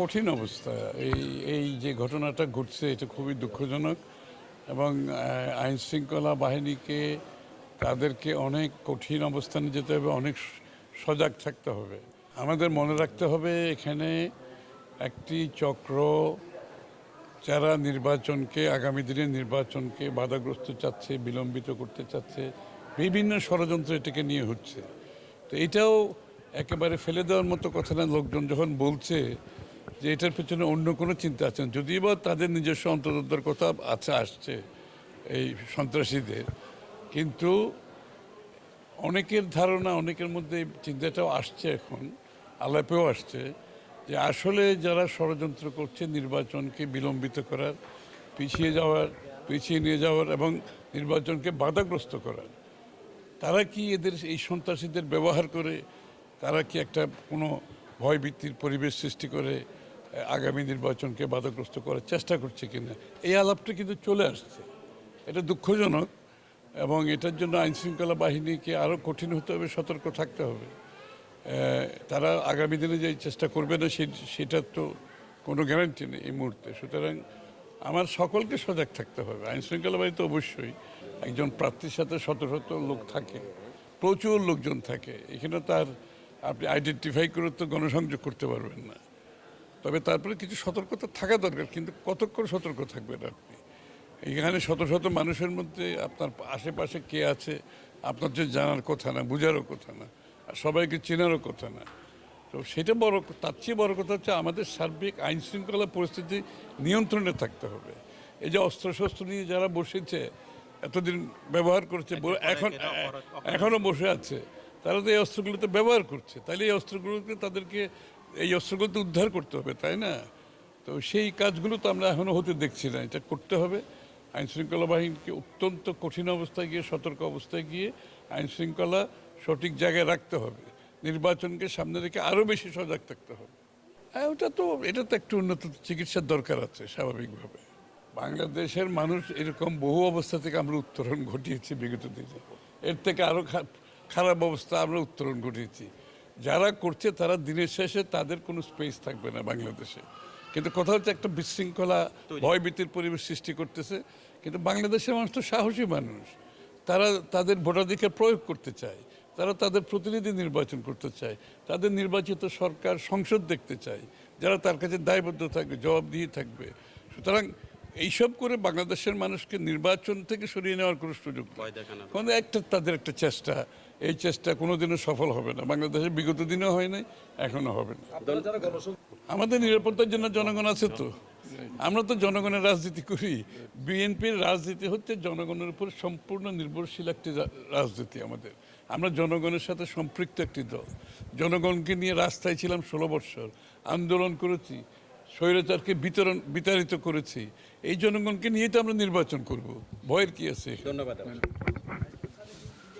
কঠিন অবস্থা। এই এই যে ঘটনাটা ঘটছে, এটা খুবই দুঃখজনক এবং আইন শৃঙ্খলা বাহিনীকে, তাদেরকে অনেক কঠিন অবস্থানে যেতে হবে, অনেক সজাগ থাকতে হবে। আমাদের মনে রাখতে হবে, এখানে একটি চক্র যারা নির্বাচনকে, আগামী দিনের নির্বাচনকে বাধাগ্রস্ত চাচ্ছে, বিলম্বিত করতে চাচ্ছে, বিভিন্ন ষড়যন্ত্র এটাকে নিয়ে হচ্ছে। তো এটাও একেবারে ফেলে দেওয়ার মতো কথা না। লোকজন যখন বলছে যে এটার পেছনে অন্য কোনো চিন্তা আছে না। যদিও বা তাদের নিজস্ব অন্তর্দর কথা আছে, আসছে এই সন্ত্রাসীদের কিন্তু অনেকের ধারণা, অনেকের মধ্যে এই চিন্তাটাও আসছে এখন, আলাপেও আসছে যে আসলে যারা ষড়যন্ত্র করছে নির্বাচনকে বিলম্বিত করার, পিছিয়ে যাওয়ার, পিছিয়ে নিয়ে যাওয়ার এবং নির্বাচনকে বাধাগ্রস্ত করার, তারা কি এদের এই সন্ত্রাসীদের ব্যবহার করে, তারা কি একটা কোনো ভয়ভীতির পরিবেশ সৃষ্টি করে আগামী নির্বাচনকে বাধাগ্রস্ত করার চেষ্টা করছে কিনা, এই আলাপটা কিন্তু চলে আসছে। এটা দুঃখজনক এবং এটার জন্য আইনশৃঙ্খলা বাহিনীকে আরও কঠিন হতে হবে, সতর্ক থাকতে হবে। তারা আগামী দিনে যে চেষ্টা করবে না সেটার তো কোনো গ্যারান্টি নেই এই মুহূর্তে। সুতরাং আমার সকলকে সজাগ থাকতে হবে। আইনশৃঙ্খলা বাহিনী তো অবশ্যই একজন প্রার্থীর সাথে শত শত লোক থাকে, প্রচুর লোকজন থাকে। এখানে তার আপনি আইডেন্টিফাই করে তো গণসংযোগ করতে পারবেন না। তবে তারপরে কিছু সতর্কতা থাকা দরকার কিন্তু কতক্ষণ সতর্ক থাকবেন আপনি? এখানে শত শত মানুষের মধ্যে আপনার আশেপাশে কে আছে আপনার যে জানার কথা না বোঝারও কথা না আর সবাইকে চেনারও কথা না। তো সেটা বড় তার চেয়ে বড় কথা হচ্ছে আমাদের সার্বিক আইন শৃঙ্খলা পরিস্থিতি নিয়ন্ত্রণে থাকতে হবে। এই যে অস্ত্রশস্ত্র নিয়ে যারা বসেছে এতদিন ব্যবহার করছে এখন এখনও বসে আছে তারা তো এই অস্ত্রগুলোতে ব্যবহার করছে। তাহলে এই অস্ত্রগুলোকে তাদেরকে এই অস্ত্রগুলোতে উদ্ধার করতে হবে, তাই না? তো সেই কাজগুলো তো আমরা এখনও হতে দেখছি না, এটা করতে হবে। আইন শৃঙ্খলা বাহিনীকে অত্যন্ত কঠিন অবস্থায় গিয়ে, সতর্ক অবস্থায় গিয়ে আইন শৃঙ্খলা সঠিক জায়গায় রাখতে হবে। নির্বাচনকে সামনে রেখে আরও বেশি সজাগ থাকতে হবে। হ্যাঁ ওটা তো, এটা তো একটু উন্নত চিকিৎসার দরকার আছে, স্বাভাবিকভাবে। বাংলাদেশের মানুষ এরকম বহু অবস্থা থেকে আমরা উত্তরণ ঘটিয়েছি বিগত দিনে। এর থেকে আরও খারাপ অবস্থা আমরা উত্তরণ ঘটিয়েছি। যারা করছে তারা দিনের শেষে তাদের কোনো স্পেস থাকবে না বাংলাদেশে। কিন্তু কথা হচ্ছে একটা বিশৃঙ্খলা ভয়ভীতির পরিবেশ সৃষ্টি করতেছে। কিন্তু বাংলাদেশের মানুষ তো সাহসী মানুষ। তারা তাদের ভোটাধিকার প্রয়োগ করতে চায়। তারা তাদের প্রতিনিধি নির্বাচন করতে চায়। তাদের নির্বাচিত সরকার সংসদ দেখতে চায়। যারা তার কাছে দায়বদ্ধ থাকবে জবাবদিহি থাকবে। সুতরাং এইসব করে বাংলাদেশের মানুষকে নির্বাচন থেকে সরিয়ে নেওয়ার কোনো সুযোগ নেই। একটা তাদের একটা চেষ্টা এই চেষ্টা কোনোদিনও সফল হবে না। বাংলাদেশের বিগত দিনেও হয় নাই এখনও হবে না। আমাদের নিরাপত্তার জন্য জনগণ আছে তো। আমরা তো জনগণের রাজনীতি করি। বিএনপির রাজনীতি হচ্ছে জনগণের উপর সম্পূর্ণ নির্ভরশীল একটি রাজনীতি আমাদের। আমরা জনগণের সাথে সম্পৃক্ত একটি দল। জনগণকে নিয়ে রাস্তায় ছিলাম ষোলো বৎসর। আন্দোলন করেছি। স্বৈরাচারকে বিতরণ, বিতাড়িত করেছি। এই জনগণকে নিয়ে তো আমরা নির্বাচন করব। ভয়ের কি আছে? ধন্যবাদ